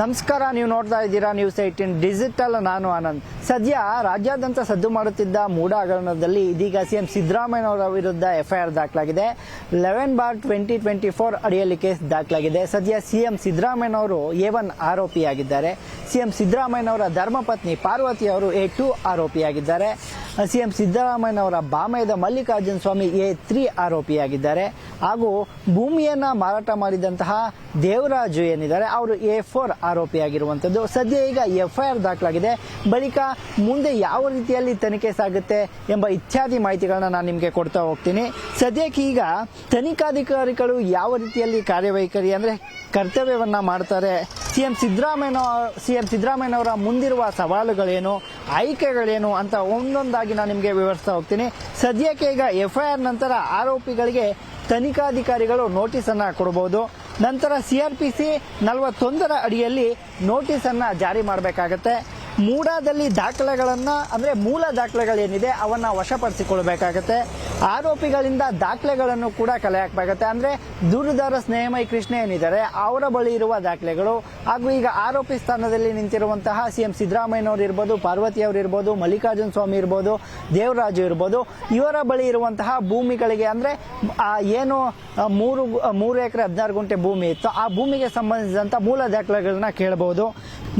ನಮಸ್ಕಾರ, ನೀವು ನೋಡ್ತಾ ಇದ್ದೀರಾ ನ್ಯೂಸ್ ಏಯ್ಟೀನ್ ಡಿಜಿಟಲ್ ನಾನು ಆನಂದ್. ಸದ್ಯ ರಾಜ್ಯಾದ್ಯಂತ ಸದ್ದು ಮಾಡುತ್ತಿದ್ದ ಮೂಡ ಹಗರಣದಲ್ಲಿ ಇದೀಗ ಸಿಎಂ ಸಿದ್ದರಾಮಯ್ಯನವರ ವಿರುದ್ಧ ಎಫ್ಐಆರ್ ದಾಖಲಾಗಿದೆ. Eleven bar twenty twenty four ಅಡಿಯಲ್ಲಿ ಕೇಸ್ ದಾಖಲಾಗಿದೆ. ಸದ್ಯ ಸಿಎಂ ಸಿದ್ದರಾಮಯ್ಯನವರು ಎ ಒನ್ ಆರೋಪಿಯಾಗಿದ್ದಾರೆ. ಸಿಎಂ ಸಿದ್ದರಾಮಯ್ಯನವರ ಧರ್ಮಪತ್ನಿ ಪಾರ್ವತಿ ಅವರು ಎ ಟು ಆರೋಪಿಯಾಗಿದ್ದಾರೆ. ಸಿಎಂ ಸಿದ್ದರಾಮಯ್ಯನವರ ಬಾಮಯದ ಮಲ್ಲಿಕಾರ್ಜುನ ಸ್ವಾಮಿ ಎ ತ್ರೀ ಆರೋಪಿಯಾಗಿದ್ದಾರೆ. ಹಾಗೂ ಭೂಮಿಯನ್ನ ಮಾರಾಟ ಮಾಡಿದಂತಹ ದೇವರಾಜು ಏನಿದ್ದಾರೆ, ಅವರು ಎ ಫೋರ್ ಆರೋಪಿಯಾಗಿರುವಂಥದ್ದು ಸದ್ಯ ಈಗ ಎಫ್ಐಆರ್ ದಾಖಲಾಗಿದೆ. ಬಳಿಕ ಮುಂದೆ ಯಾವ ರೀತಿಯಲ್ಲಿ ತನಿಖೆ ಸಾಗುತ್ತೆ ಎಂಬ ಇತ್ಯಾದಿ ಮಾಹಿತಿಗಳನ್ನ ನಾನು ನಿಮಗೆ ಕೊಡ್ತಾ ಹೋಗ್ತೀನಿ. ಸದ್ಯಕ್ಕೆ ಈಗ ತನಿಖಾಧಿಕಾರಿಗಳು ಯಾವ ರೀತಿಯಲ್ಲಿ ಕಾರ್ಯವೈಖರಿ ಅಂದ್ರೆ ಕರ್ತವ್ಯವನ್ನ ಮಾಡ್ತಾರೆ, ಸಿಎಂ ಸಿದ್ದರಾಮಯ್ಯ ಸಿಎಂ ಸಿದ್ದರಾಮಯ್ಯನವರ ಮುಂದಿರುವ ಸವಾಲುಗಳೇನು, ಆಯ್ಕೆಗಳೇನು ಅಂತ ಒಂದೊಂದಾಗಿ ನಾನು ನಿಮಗೆ ವಿವರಿಸ್ತಾ ಹೋಗ್ತೀನಿ. ಸದ್ಯಕ್ಕೆ ಈಗ ಎಫ್ಐಆರ್ ನಂತರ ಆರೋಪಿಗಳಿಗೆ ತನಿಖಾಧಿಕಾರಿಗಳು ನೋಟಿಸ್ ಅನ್ನ ಕೊಡಬಹುದು. ನಂತರ ಸಿಆರ್ಪಿಸಿ ನಲವತ್ತೊಂದರ ಅಡಿಯಲ್ಲಿ ನೋಟಿಸ್ ಅನ್ನ ಜಾರಿ ಮಾಡಬೇಕಾಗತ್ತೆ. ಮೂಡಾದಲ್ಲಿ ದಾಖಲೆಗಳನ್ನು, ಅಂದ್ರೆ ಮೂಲ ದಾಖಲೆಗಳೇನಿದೆ, ಅವನ್ನ ವಶಪಡಿಸಿಕೊಳ್ಬೇಕಾಗತ್ತೆ ಆರೋಪಿಗಳಿಂದ ದಾಖಲೆಗಳನ್ನು ಕೂಡ ಕಲೆ ಹಾಕಬೇಕಾಗತ್ತೆ. ಅಂದ್ರೆ ದೂರುದಾರ ಸ್ನೇಹಮಯ ಕೃಷ್ಣ ಏನಿದ್ದಾರೆ, ಅವರ ಬಳಿ ಇರುವ ದಾಖಲೆಗಳು. ಹಾಗೂ ಈಗ ಆರೋಪಿ ಸ್ಥಾನದಲ್ಲಿ ನಿಂತಿರುವಂತಹ ಸಿಎಂ ಸಿದ್ದರಾಮಯ್ಯನವರು ಇರ್ಬೋದು, ಪಾರ್ವತಿ ಅವರು ಇರ್ಬೋದು, ಮಲ್ಲಿಕಾರ್ಜುನ ಸ್ವಾಮಿ ಇರ್ಬೋದು, ದೇವರಾಜು ಇರ್ಬೋದು, ಇವರ ಬಳಿ ಇರುವಂತಹ ಭೂಮಿಗಳಿಗೆ, ಅಂದ್ರೆ ಏನು ಮೂರು ಮೂರು ಎಕರೆ ಹದಿನಾರು ಗುಂಟೆ ಭೂಮಿ ಇತ್ತು. ಆ ಭೂಮಿಗೆ ಸಂಬಂಧಿಸಿದಂಥ ಮೂಲ ದಾಖಲೆಗಳನ್ನ ಕೇಳಬಹುದು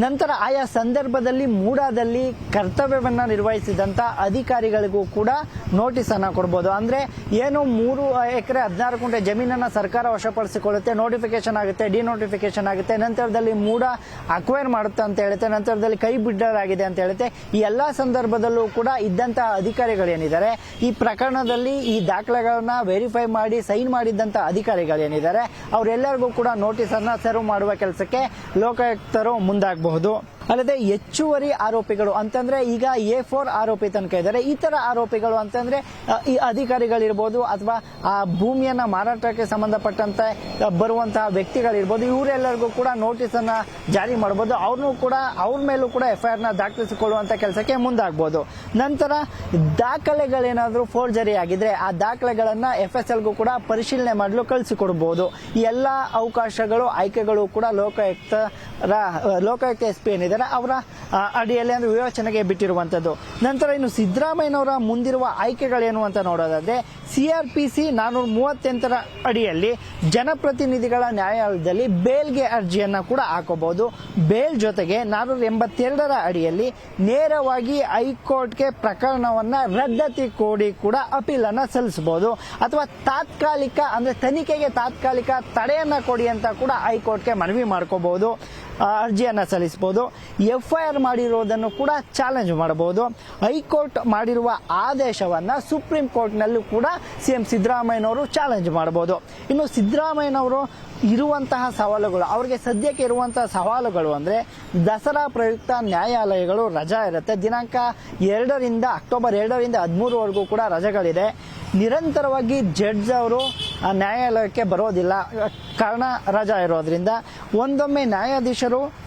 ನಂತರ ಆಯಾ ಸಂದರ್ಭದಲ್ಲಿ ಮೂಡಾದಲ್ಲಿ ಕರ್ತವ್ಯವನ್ನ ನಿರ್ವಹಿಸಿದಂತ ಅಧಿಕಾರಿಗಳಿಗೂ ಕೂಡ ನೋಟಿಸ್ ಅನ್ನ ಕೊಡಬಹುದು ಅಂದ್ರೆ ಏನು ಮೂರು ಎಕರೆ ಹದಿನಾರು ಕುಂಟೆ ಜಮೀನನ್ನ ಸರ್ಕಾರ ವಶಪಡಿಸಿಕೊಳ್ಳುತ್ತೆ ನೋಟಿಫಿಕೇಶನ್ ಆಗುತ್ತೆ ಡಿನೋಟಿಫಿಕೇಶನ್ ಆಗುತ್ತೆ, ನಂತರದಲ್ಲಿ ಮೂಡ ಅಕ್ವೈರ್ ಮಾಡುತ್ತೆ ಅಂತ ಹೇಳುತ್ತೆ, ನಂತರದಲ್ಲಿ ಕೈ ಬಿಡಲಾಗಿದೆ ಅಂತ ಹೇಳುತ್ತೆ. ಈ ಎಲ್ಲಾ ಸಂದರ್ಭದಲ್ಲೂ ಕೂಡ ಇದ್ದಂತಹ ಅಧಿಕಾರಿಗಳೇನಿದ್ದಾರೆ, ಈ ಪ್ರಕರಣದಲ್ಲಿ ಈ ದಾಖಲೆಗಳನ್ನ ವೆರಿಫೈ ಮಾಡಿ ಸೈನ್ ಮಾಡಿದ್ದಂತ ಅಧಿಕಾರಿಗಳೇನಿದ್ದಾರೆ, ಅವರೆಲ್ಲರಿಗೂ ಕೂಡ ನೋಟಿಸ್ ಅನ್ನ ಸರ್ವ್ ಮಾಡುವ ಕೆಲಸಕ್ಕೆ ಲೋಕಾಯುಕ್ತರು ಮುಂದಾಗಬಹುದು بهدوء. ಅಲ್ಲದೆ ಹೆಚ್ಚುವರಿ ಆರೋಪಿಗಳು ಅಂತಂದ್ರೆ ಈಗ ಎ ಫೋರ್ ಆರೋಪಿ ತನಕ ಇದ್ದಾರೆ. ಈ ತರ ಆರೋಪಿಗಳು ಅಂತಂದ್ರೆ ಈ ಅಧಿಕಾರಿಗಳಿರ್ಬೋದು ಅಥವಾ ಆ ಭೂಮಿಯನ್ನ ಮಾರಾಟಕ್ಕೆ ಸಂಬಂಧಪಟ್ಟಂತೆ ಬರುವಂತಹ ವ್ಯಕ್ತಿಗಳಿರ್ಬೋದು, ಇವರೆಲ್ಲರಿಗೂ ಕೂಡ ನೋಟಿಸ್ ಅನ್ನ ಜಾರಿ ಮಾಡಬಹುದು ಅವ್ರನ್ನೂ ಕೂಡ, ಅವ್ರ ಮೇಲೂ ಕೂಡ ಎಫ್ಐಆರ್ನ ದಾಖಲಿಸಿಕೊಳ್ಳುವಂತ ಕೆಲಸಕ್ಕೆ ಮುಂದಾಗಬಹುದು ನಂತರ ದಾಖಲೆಗಳೇನಾದರೂ ಫೋರ್ಜರಿ ಆಗಿದ್ರೆ ಆ ದಾಖಲೆಗಳನ್ನ ಎಫ್ ಎಸ್ ಎಲ್ಗೂ ಕೂಡ ಪರಿಶೀಲನೆ ಮಾಡಲು ಕಳಿಸಿಕೊಡಬಹುದು ಈ ಎಲ್ಲ ಅವಕಾಶಗಳು, ಆಯ್ಕೆಗಳು ಕೂಡ ಲೋಕಾಯುಕ್ತರ ಲೋಕಾಯುಕ್ತ ಎಸ್ ಪಿ ಏನಿದ್ದಾರೆ ಅವರ ಆ, ಅಡಿಯಲ್ಲಿ ಅಂದ್ರೆ ವಿವೇಚನೆಗೆ ಬಿಟ್ಟಿರುವಂತದ್ದು. ನಂತರ ಇನ್ನು ಸಿದ್ದರಾಮಯ್ಯನವರ ಮುಂದಿರುವ ಆಯ್ಕೆಗಳೇನು ಅಂತ ನೋಡೋದಾದ್ರೆ, ಸಿ ನಾನೂರ ಮೂವತ್ತೆಂಟರ ಅಡಿಯಲ್ಲಿ ಜನಪ್ರತಿನಿಧಿಗಳ ನ್ಯಾಯಾಲಯದಲ್ಲಿ ಬೇಲ್ಗೆ ಅರ್ಜಿಯನ್ನ ಕೂಡ ಹಾಕೋಬಹುದು. ಬೇಲ್ ಜೊತೆಗೆ ನಾನೂರ ಎಂಬತ್ತೆರಡರ ಅಡಿಯಲ್ಲಿ ನೇರವಾಗಿ ಹೈಕೋರ್ಟ್ಗೆ ಪ್ರಕರಣವನ್ನ ರದ್ದತಿ ಕೋಡಿ ಕೂಡ ಅಪೀಲನ್ನು ಸಲ್ಲಿಸಬಹುದು. ಅಥವಾ ತಾತ್ಕಾಲಿಕ ಅಂದ್ರೆ ತನಿಖೆಗೆ ತಾತ್ಕಾಲಿಕ ತಡೆಯನ್ನ ಕೊಡಿ ಅಂತ ಕೂಡ ಹೈಕೋರ್ಟ್ಗೆ ಮನವಿ ಮಾಡ್ಕೋಬಹುದು. ಅರ್ಜಿಯನ್ನ ಸಲ್ಲಿಸಬಹುದು. ಎಫ್ಐಆರ್ ಮಾಡಿರುವುದನ್ನು ಕೂಡ ಚಾಲೆಂಜ್ ಮಾಡಬಹುದು. ಹೈಕೋರ್ಟ್ ಮಾಡಿರುವ ಆದೇಶವನ್ನ ಸುಪ್ರೀಂ ಕೋರ್ಟ್ನಲ್ಲೂ ಕೂಡ ಸಿಎಂ ಸಿದ್ದರಾಮಯ್ಯನವರು ಚಾಲೆಂಜ್ ಮಾಡಬಹುದು. ಇನ್ನು ಸಿದ್ದರಾಮಯ್ಯನವರು ಇರುವಂತಹ ಸವಾಲುಗಳು, ಅವರಿಗೆ ಸದ್ಯಕ್ಕೆ ಇರುವಂತಹ ಸವಾಲುಗಳು ಅಂದ್ರೆ ದಸರಾ ಪ್ರಯುಕ್ತ ನ್ಯಾಯಾಲಯಗಳು ರಜಾ ಇರುತ್ತೆ. ದಿನಾಂಕ ಎರಡರಿಂದ, ಅಕ್ಟೋಬರ್ ಎರಡರಿಂದ ಹದಿಮೂರವರೆಗೂ ಕೂಡ ರಜೆಗಳಿದೆ. ನಿರಂತರವಾಗಿ ಜಡ್ಜ್ ಅವರು ನ್ಯಾಯಾಲಯಕ್ಕೆ ಬರೋದಿಲ್ಲ. ಕಾರಣ ರಜಾ ಇರೋದ್ರಿಂದ. ಒಂದೊಮ್ಮೆ ನ್ಯಾಯಾಧೀಶರು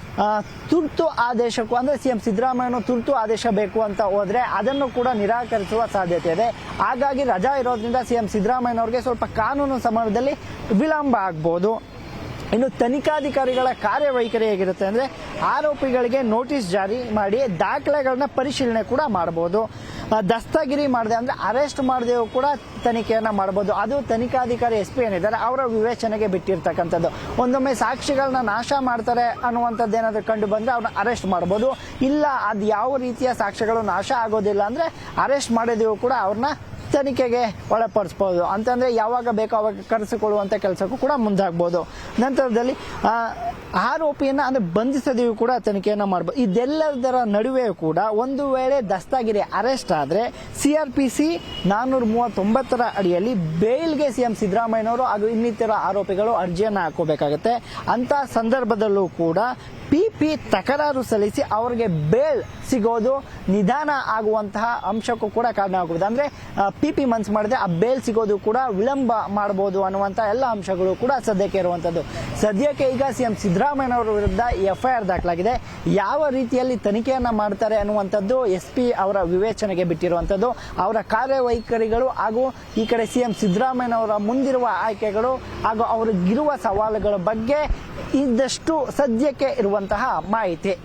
ತುರ್ತು ಆದೇಶಕ್ಕೂ, ಅಂದ್ರೆ ಸಿಎಂ ಸಿದ್ದರಾಮಯ್ಯನು ತುರ್ತು ಆದೇಶ ಬೇಕು ಅಂತ ಹೋದ್ರೆ ಅದನ್ನು ಕೂಡ ನಿರಾಕರಿಸುವ ಸಾಧ್ಯತೆ ಇದೆ. ಹಾಗಾಗಿ ರಜಾ ಇರೋದ್ರಿಂದ ಸಿಎಂ ಸಿದ್ದರಾಮಯ್ಯನವ್ರಿಗೆ ಸ್ವಲ್ಪ ಕಾನೂನು ಸಮರದಲ್ಲಿ ವಿಳಂಬ ಆಗ್ಬೋದು. ಇನ್ನು ತನಿಖಾಧಿಕಾರಿಗಳ ಕಾರ್ಯವೈಖರಿ ಹೇಗಿರುತ್ತೆ ಅಂದ್ರೆ ಆರೋಪಿಗಳಿಗೆ ನೋಟಿಸ್ ಜಾರಿ ಮಾಡಿ ದಾಖಲೆಗಳನ್ನ ಪರಿಶೀಲನೆ ಕೂಡ ಮಾಡಬಹುದು. ದಸ್ತಗಿರಿ ಮಾಡಿದೆ ಅಂದ್ರೆ ಅರೆಸ್ಟ್ ಮಾಡದೆಯೂ ಕೂಡ ತನಿಖೆಯನ್ನ ಮಾಡಬಹುದು. ಅದು ತನಿಖಾಧಿಕಾರಿ ಎಸ್ ಪಿ ಏನಿದ್ದಾರೆ ಅವರ ವಿವೇಚನೆಗೆ ಬಿಟ್ಟಿರ್ತಕ್ಕಂಥದ್ದು. ಒಂದೊಮ್ಮೆ ಸಾಕ್ಷಿಗಳನ್ನ ನಾಶ ಮಾಡ್ತಾರೆ ಅನ್ನುವಂಥದ್ದು ಏನಾದ್ರೂ ಕಂಡು ಬಂದ್ರೆ ಅವ್ರನ್ನ ಅರೆಸ್ಟ್ ಮಾಡಬಹುದು. ಇಲ್ಲ, ಅದು ಯಾವ ರೀತಿಯ ಸಾಕ್ಷ್ಯಗಳು ನಾಶ ಆಗೋದಿಲ್ಲ ಅಂದ್ರೆ ಅರೆಸ್ಟ್ ಮಾಡದೆಯೂ ಕೂಡ ಅವ್ರನ್ನ ತನಿಖೆಗೆ ಒಳಪಡಿಸ್ಬೋದು. ಅಂತಂದ್ರೆ ಯಾವಾಗ ಬೇಕೋ ಅವಾಗ ಕರೆಸಿಕೊಳ್ಳುವಂತ ಕೆಲಸಕ್ಕೂ ಕೂಡ ಮುಂದಾಗ್ಬೋದು. ನಂತರದಲ್ಲಿ ಆರೋಪಿಯನ್ನ ಅಂದ್ರೆ ಬಂಧಿಸದೆಯೂ ಕೂಡ ತನಿಖೆಯನ್ನ ಮಾಡಬಹುದು ಇದೆಲ್ಲದರ ನಡುವೆ ಕೂಡ ಒಂದು ವೇಳೆ ದಸ್ತಾಗಿರಿ ಅರೆಸ್ಟ್ ಆದ್ರೆ ಸಿಆರ್ಪಿಸಿ ನಾನ್ನೂರ ಮೂವತ್ತೊಂಬತ್ತರ ಅಡಿಯಲ್ಲಿ ಬೇಲ್ಗೆ ಸಿಎಂ ಸಿದ್ದರಾಮಯ್ಯನವರು ಹಾಗೂ ಇನ್ನಿತರ ಆರೋಪಿಗಳು ಅರ್ಜಿಯನ್ನ ಹಾಕೋಬೇಕಾಗತ್ತೆ. ಅಂತ ಸಂದರ್ಭದಲ್ಲೂ ಕೂಡ ಪಿ ಪಿ ತಕರಾರು ಸಲ್ಲಿಸಿ ಅವರಿಗೆ ಬೇಲ್ ಸಿಗೋದು ನಿಧಾನ ಆಗುವಂತಹ ಅಂಶಕ್ಕೂ ಕೂಡ ಕಾರಣ ಆಗಬಹುದು ಅಂದ್ರೆ ಪಿ ಪಿ ಮನ್ಸ್ ಮಾಡಿದ್ರೆ ಆ ಬೇಲ್ ಸಿಗೋದು ಕೂಡ ವಿಳಂಬ ಮಾಡಬಹುದು ಅನ್ನುವಂತ ಎಲ್ಲ ಅಂಶಗಳು ಕೂಡ ಸದ್ಯಕ್ಕೆ ಇರುವಂತದ್ದು ಸದ್ಯಕ್ಕೆ ಈಗ ಸಿಎಂ ಸಿದ್ದರಾಮಯ್ಯನವರ ವಿರುದ್ಧ ಎಫ್ಐಆರ್ ದಾಖಲಾಗಿದೆ. ಯಾವ ರೀತಿಯಲ್ಲಿ ತನಿಖೆಯನ್ನು ಮಾಡ್ತಾರೆ ಅನ್ನುವಂಥದ್ದು ಎಸ್ ಪಿ ಅವರ ವಿವೇಚನೆಗೆ ಬಿಟ್ಟಿರುವಂಥದ್ದು. ಅವರ ಕಾರ್ಯವೈಖರಿಗಳು ಹಾಗೂ ಈ ಕಡೆ ಸಿ ಎಂ ಸಿದ್ದರಾಮಯ್ಯನವರ ಮುಂದಿರುವ ಆಯ್ಕೆಗಳು ಹಾಗೂ ಅವರಿಗಿರುವ ಸವಾಲುಗಳ ಬಗ್ಗೆ ಇದ್ದಷ್ಟು ಸದ್ಯಕ್ಕೆ ಇರುವಂತಹ ಮಾಹಿತಿ.